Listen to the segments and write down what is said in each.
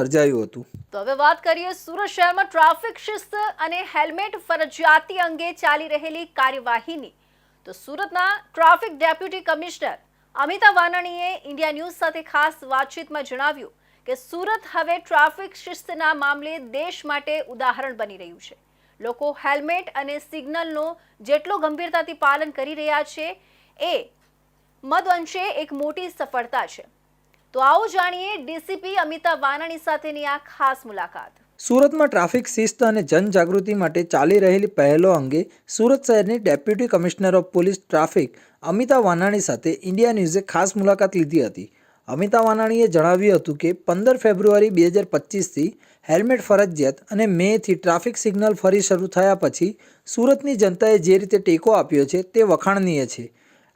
સર્જાયું હતું. તો હવે વાત કરીએ સુરત શહેરમાં ટ્રાફિક શિસ્ત અને હેલ્મેટ ફરજિયાતી અંગે ચાલી રહેલી કાર્યવાહીની. તો સુરતના ટ્રાફિક ડેપ્યુટી કમિશનર અમિતા વાનાણીએ ઇન્ડિયા ન્યૂઝ સાથે ખાસ વાતચીતમાં જણાવ્યું કે સુરત હવે ટ્રાફિક શિસ્તના મામલે દેશ માટે ઉદાહરણ બની રહ્યું છે. લોકો હેલ્મેટ અને સિગ્નલનો જેટલો ગંભીરતાથી પાલન કરી રહ્યા છે, એ મદઅંશે એક મોટી સફળતા છે. તો આવો જાણીએ ડીસીપી અમિતા વાનાણી સાથેની આ ખાસ મુલાકાત. સુરતમાં ટ્રાફિક શિસ્ત અને જનજાગૃતિ માટે ચાલી રહેલી પહેલો અંગે સુરત શહેરની deputy commissioner of police traffic Amita Vanani સાથે ઇન્ડિયા ન્યૂઝે ખાસ મુલાકાત લીધી હતી. અમિતા વાનાણીએ જણાવ્યું હતું કે પંદર ફેબ્રુઆરી બે હજાર પચીસથી હેલ્મેટ ફરજિયાત અને મેથી ટ્રાફિક સિગ્નલ ફરી શરૂ થયા પછી સુરતની જનતાએ જે રીતે ટેકો આપ્યો છે તે વખાણનીય છે.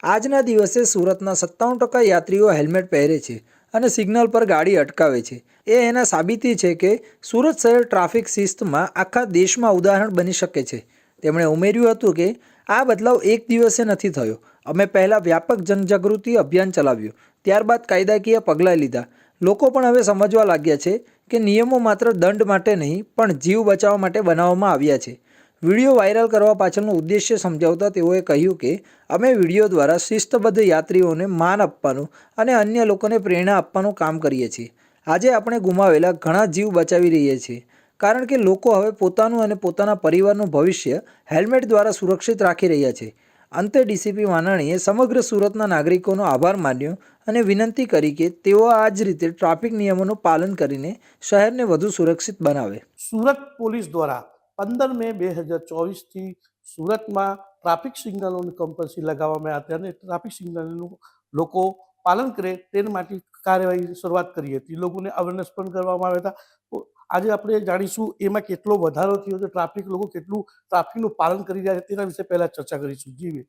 આજના દિવસે સુરતના સત્તાવન ટકા યાત્રીઓ હેલ્મેટ પહેરે છે. અને સિગ્નલ પર ગાડી અટકાવે છે. એ એના સાબિતી છે કે સુરત શહેર ટ્રાફિક શિસ્તમાં આખા દેશમાં ઉદાહરણ બની શકે છે. તેમણે ઉમેર્યું હતું કે આ બદલાવ એક દિવસે નથી થયો. અમે પહેલાં વ્યાપક જનજાગૃતિ અભિયાન ચલાવ્યું. ત્યારબાદ કાયદાકીય પગલાં લીધા. લોકો પણ હવે સમજવા લાગ્યા છે કે નિયમો માત્ર દંડ માટે નહીં, પણ જીવ બચાવવા માટે બનાવવામાં આવ્યા છે. વીડિયો વાયરલ કરવા પાછળનો ઉદ્દેશ્ય સમજાવતા તેઓએ કહ્યું કે, અમે વીડિયો દ્વારા શિસ્તબદ્ધ યાત્રીઓને માન આપવાનું અને અન્ય લોકોને પ્રેરણા આપવાનું કામ કરીએ છીએ. આજે આપણે ગુમાવેલા ઘણા જીવ બચાવી રહીએ છીએ, કારણ કે લોકો હવે પોતાનું અને પોતાના પરિવારનું ભવિષ્ય હેલ્મેટ દ્વારા સુરક્ષિત રાખી રહ્યા છે. અંતે ડીસીપી વાનાણીએ સમગ્ર સુરતના નાગરિકોનો આભાર માન્યો અને વિનંતી કરી કે તેઓ આ જ રીતે ટ્રાફિક નિયમોનું પાલન કરીને શહેરને વધુ સુરક્ષિત બનાવે. સુરત પોલીસ દ્વારા પંદર મે બે હજાર ચોવીસથી સુરતમાં ટ્રાફિક સિગ્નલોની કમ્પલસરી લગાવવામાં આવી અને ટ્રાફિક સિગ્નલનું લોકો પાલન કરે તેના માટે કાર્યવાહી શરૂઆત કરી હતી. લોકોને અવેરનેસ પણ કરવામાં આવ્યા હતા. આજે આપણે જાણીશું એમાં કેટલો વધારો થયો છે, ટ્રાફિક લોકો કેટલું ટ્રાફિકનું પાલન કરી રહ્યા છે તેના વિશે પહેલા ચર્ચા કરીશું. જીવે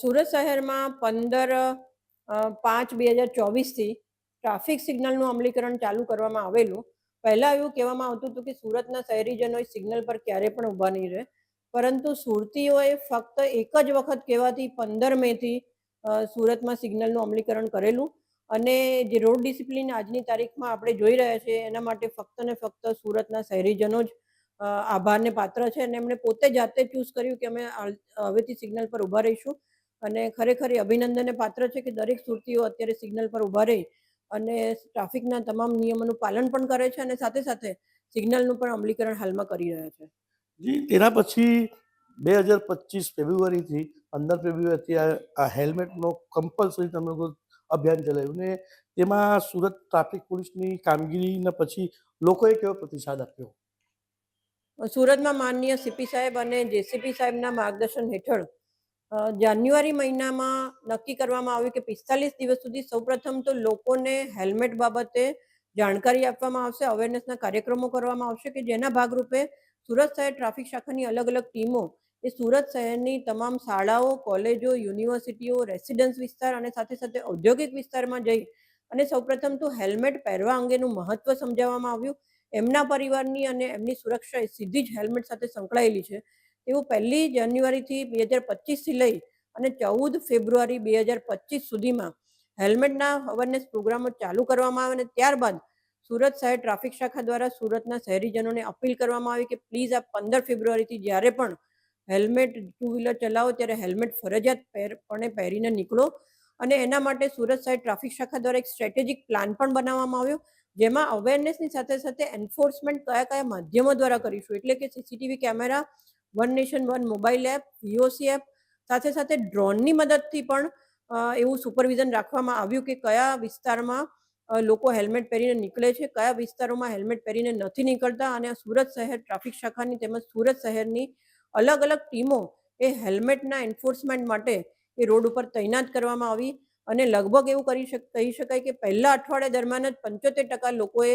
સુરત શહેરમાં પંદર પાંચ બે હજાર ચોવીસથી ટ્રાફિક સિગ્નલનું અમલીકરણ ચાલુ કરવામાં આવેલું. પહેલાં એવું કહેવામાં આવતું હતું કે સુરતના શહેરીજનોએ સિગ્નલ પર ક્યારે પણ ઊભા નહીં રહે. પરંતુ સુરતીઓએ ફક્ત એક જ વખત કહેવાથી પંદર મેથી સુરતમાં સિગ્નલનું અમલીકરણ કરેલું. અને જે રોડ ડિસિપ્લિન આજની તારીખમાં આપણે જોઈ રહ્યા છીએ, એના માટે ફક્ત ને ફક્ત સુરતના શહેરીજનો જ આભારને પાત્ર છે. અને એમણે પોતે જાતે ચૂઝ કર્યું કે અમે હવેથી સિગ્નલ પર ઊભા રહીશું. અને ખરેખર એ અભિનંદનને પાત્ર છે કે દરેક સુરતીઓ અત્યારે સિગ્નલ પર ઊભા રહી. અને ટ્રાફિકના તમામ નિયમોનું પાલન પણ કરે છે અને સાથે સાથે સિગ્નલનું પણ અમલીકરણ હાલમાં કરી રહ્યા છે. જી તેના પછી બે હજાર પચીસ ફેબ્રુઆરીથી પંદર ફેબ્રુઆરીથી આ હેલ્મેટનો કમ્પલસરી તમે અભિયાન ચલાવ્યું ને તેમાં સુરત ટ્રાફિક પોલીસની કામગીરીના પછી લોકોએ કેવો પ્રતિસાદ આપ્યો? સુરતમાં માનનીય સીપી સાહેબ અને જેસીપી સાહેબના માર્ગદર્શન હેઠળ જાન્યુઆરી મહિનામાં નક્કી કરવામાં આવ્યું કે પિસ્તાલીસ દિવસ સુધી સૌપ્રથમ તો લોકોને હેલ્મેટ બાબતે જાણકારી આપવામાં આવશે, અવેરનેસના કાર્યક્રમો કરવામાં આવશે કે જેના ભાગરૂપે સુરત શહેર ટ્રાફિક શાખાની અલગ અલગ ટીમો એ સુરત શહેરની તમામ શાળાઓ, કોલેજો, યુનિવર્સિટીઓ, રેસિડન્સ વિસ્તાર અને સાથે સાથે ઔદ્યોગિક વિસ્તારમાં જઈ અને સૌપ્રથમ તો હેલ્મેટ પહેરવા અંગેનું મહત્વ સમજાવવામાં આવ્યું. એમના પરિવારની અને એમની સુરક્ષા એ સીધી જ હેલ્મેટ સાથે સંકળાયેલી છે. એવું પહેલી જાન્યુઆરીથી બે હજાર પચીસથી લઈ અને ચૌદ ફેબ્રુઆરી બે હજાર પચીસ સુધીમાં હેલ્મેટના અવેરનેસ પ્રોગ્રામો ચાલુ કરવામાં આવે અને ત્યારબાદ સુરત શહેર ટ્રાફિક શાખા દ્વારા સુરતના શહેરીજનોને અપીલ કરવામાં આવી કે પ્લીઝ આ પંદર ફેબ્રુઆરીથી જ્યારે પણ હેલ્મેટ ટુ વ્હીલર ચલાવો, ત્યારે હેલ્મેટ ફરજિયાત પહેરપણે પહેરીને નીકળો. અને એના માટે સુરત શહેર ટ્રાફિક શાખા દ્વારા એક સ્ટ્રેટેજિક પ્લાન પણ બનાવવામાં આવ્યો, જેમાં અવેરનેસની સાથે સાથે એન્ફોર્સમેન્ટ કયા કયા માધ્યમો દ્વારા કરીશું. એટલે કે CCTV camera one nation, one mobile app UOC app, સાથે સાથે ડ્રોનની મદદથી પણ એવું સુપરવિઝન રાખવામાં આવ્યું કે કયા વિસ્તારમાં લોકો હેલ્મેટ પહેરીને નીકળે છે, કયા વિસ્તારોમાં હેલ્મેટ પહેરીને નથી નીકળતા અને સુરત શહેર ટ્રાફિક શાખાની તેમજ સુરત શહેરની અલગ અલગ ટીમો એ હેલ્મેટના એન્ફોર્સમેન્ટ માટે એ રોડ ઉપર તૈનાત કરવામાં આવી અને લગભગ એવું કરી કહી શકાય કે પહેલા અઠવાડિયા દરમિયાન જ પંચોતેર ટકા લોકોએ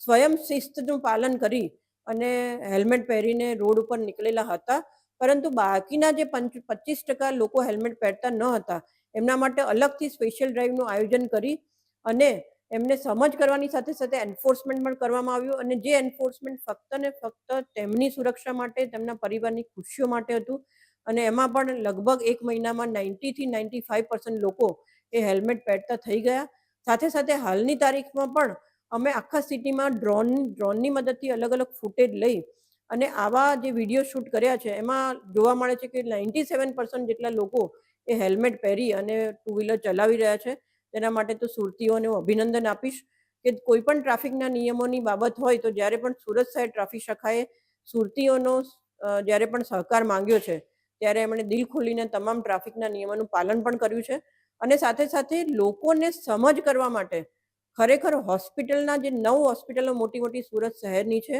સ્વયં શિસ્તનું પાલન કરી અને હેલ્મેટ પહેરીને રોડ ઉપર નીકળેલા હતા. પરંતુ બાકીના જે પંચ, પચીસ ટકા લોકો હેલ્મેટ પહેરતા ન હતા. એમના માટે અલગથી સ્પેશિયલ ડ્રાઈવનું આયોજન કરી અને એમને સમજ કરવાની સાથે સાથે એન્ફોર્સમેન્ટ પણ કરવામાં આવ્યું અને જે એન્ફોર્સમેન્ટ ફક્ત ને ફક્ત તેમની સુરક્ષા માટે, તેમના પરિવારની ખુશીઓ માટે હતું. અને એમાં પણ લગભગ એક મહિનામાં નાઇન્ટીથી નાઇન્ટી ફાઇવ પર્સન્ટ લોકો એ હેલ્મેટ પહેરતા થઈ ગયા. સાથે સાથે હાલની તારીખમાં પણ અમે આખા સિટીમાં ડ્રોન, ડ્રોનની મદદથી અલગ અલગ ફૂટેજ લઈ અને આવા જે વીડિયો શૂટ કર્યા છે, એમાં જોવા મળે છે કે નાઇન્ટી સેવન પર્સન્ટ જેટલા લોકો એ હેલ્મેટ પહેરી અને ટુ વ્હીલર ચલાવી રહ્યા છે. તેના માટે તો સુરતીઓને હું અભિનંદન આપીશ કે કોઈ પણ ટ્રાફિકના નિયમોની બાબત હોય તો જ્યારે પણ સુરત શહેર ટ્રાફિક શાખાએ સુરતીઓનો જ્યારે પણ સહકાર માંગ્યો છે, ત્યારે એમણે દિલ ખોલીને તમામ ટ્રાફિકના નિયમોનું પાલન પણ કર્યું છે. અને સાથે સાથે લોકોને સમજ કરવા માટે ખરેખર હોસ્પિટલના જે નવ હોસ્પિટલો મોટી મોટી સુરત શહેરની છે,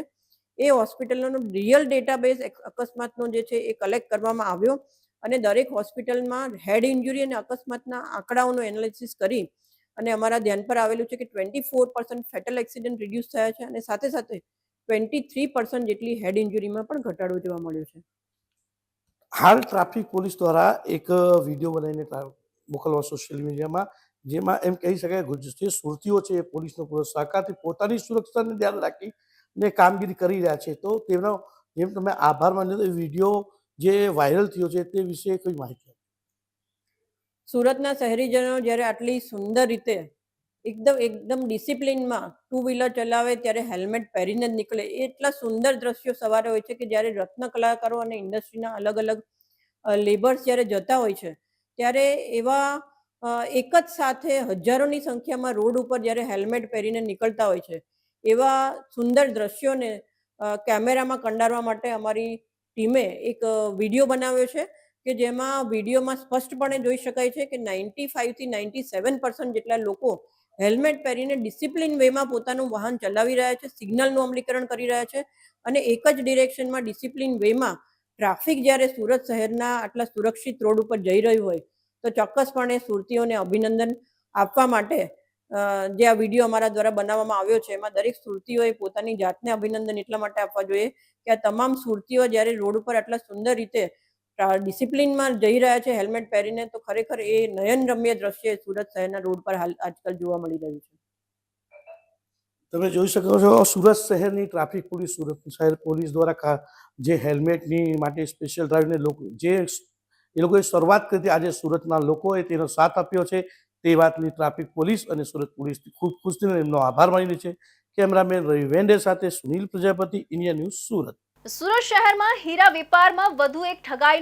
એ હોસ્પિટલનો રિયલ ડેટાબેઝ અકસ્માતનો જે છે એ કલેક્ટ કરવામાં આવ્યો અને દરેક હોસ્પિટલમાં હેડ ઇન્જુરી અને અકસ્માતના આંકડાઓનું એનાલિસિસ કરી અને અમારા ધ્યાન પર આવેલું છે કે twenty four percent fatal accident reduce થયા છે અને સાથે સાથે ટ્વેન્ટી થ્રી પર્સન્ટ જેટલી હેડ ઇન્જુરીમાં પણ ઘટાડો જોવા મળ્યો છે. હાલ ટ્રાફિક પોલીસ દ્વારા એક વીડિયો બનાવીને મોકલવા સોશિયલ મીડિયામાં જેમાં એમ કહી શકાય જે સુરતીઓ છે એ પોલીસનો પૂરો સહકારથી પોતાની સુરક્ષાને ધ્યાન રાખી ને કામગીરી કરી રહ્યા છે. તો તેમનો જેમ તમે આભાર માન્યો એ વીડિયો જે વાયરલ થયો છે તે વિશે કઈ માહિતી સુરતના શહેરીજનો જ્યારે આટલી સુંદર રીતે એકદમ એકદમ ડિસિપ્લિનમાં ટુ વ્હીલર ચલાવે ત્યારે હેલ્મેટ પહેરીને જ નીકળે. એટલા સુંદર દ્રશ્યો સવારે હોય છે કે જ્યારે રત્ન કલાકારો અને ઇન્ડસ્ટ્રીના અલગ અલગ લેબર્સ જ્યારે જતા હોય છે, ત્યારે એવા એક જ સાથે હજારોની સંખ્યામાં રોડ ઉપર જ્યારે હેલ્મેટ પહેરીને નીકળતા હોય છે, એવા સુંદર દ્રશ્યોને કેમેરામાં કંડારવા માટે અમારી ટીમે એક વીડિયો બનાવ્યો છે કે જેમાં વિડીયોમાં સ્પષ્ટપણે જોઈ શકાય છે કે નાઇન્ટી ફાઇવથી નાઇન્ટી સેવન પર્સન્ટ જેટલા લોકો હેલ્મેટ પહેરીને ડિસિપ્લિન વેમાં પોતાનું વાહન ચલાવી રહ્યા છે, સિગ્નલનું અમલીકરણ કરી રહ્યા છે અને એક જ ડિરેક્શનમાં ડિસિપ્લિન વેમાં ટ્રાફિક જ્યારે સુરત શહેરના આટલા સુરક્ષિત રોડ ઉપર જઈ રહ્યું હોય તો ચોક્કસપણે સુરતીઓને અભિનંદન આપવા માટે જે આ વીડિયો અમારા દ્વારા બનાવવામાં આવ્યો છે, એમાં દરેક સુરતીઓએ પોતાની જાતને અભિનંદન એટલા માટે આપવા જોઈએ કે આ તમામ સુરતીઓ જ્યારે રોડ ઉપર આટલા સુંદર રીતે ડિસિપ્લિનમાં જઈ રહ્યા છે, હેલ્મેટ પહેરીને, તો ખરેખર એ નયનરમ્ય દ્રશ્ય સુરત શહેરના રોડ પર હાલ આજકાલ જોવા મળી રહ્યું છે. તમે જોઈ શકો છો સુરત શહેરની ટ્રાફિક પોલીસ સુરત શહેર પોલીસ દ્વારા જે હેલ્મેટની માટે સ્પેશિયલ ડ્રાઈવને લોકો, જે એ લોકોએ શરૂઆત કરી આજે સુરતના લોકોએ તેનો સાથ આપ્યો છે. તે વાતની ટ્રાફિક પોલીસ અને સુરત પોલીસથી ખૂબ ખુશ થઈને એમનો આભાર માની છે. કેમેરામેન રવિ વેન્ડે સાથે સુનિલ પ્રજાપતિ, ઇન્ડિયા ન્યૂઝ સુરત. સુરત શહેરમાં હીરા વેપારમાં વધુ એક ઠગાઈનો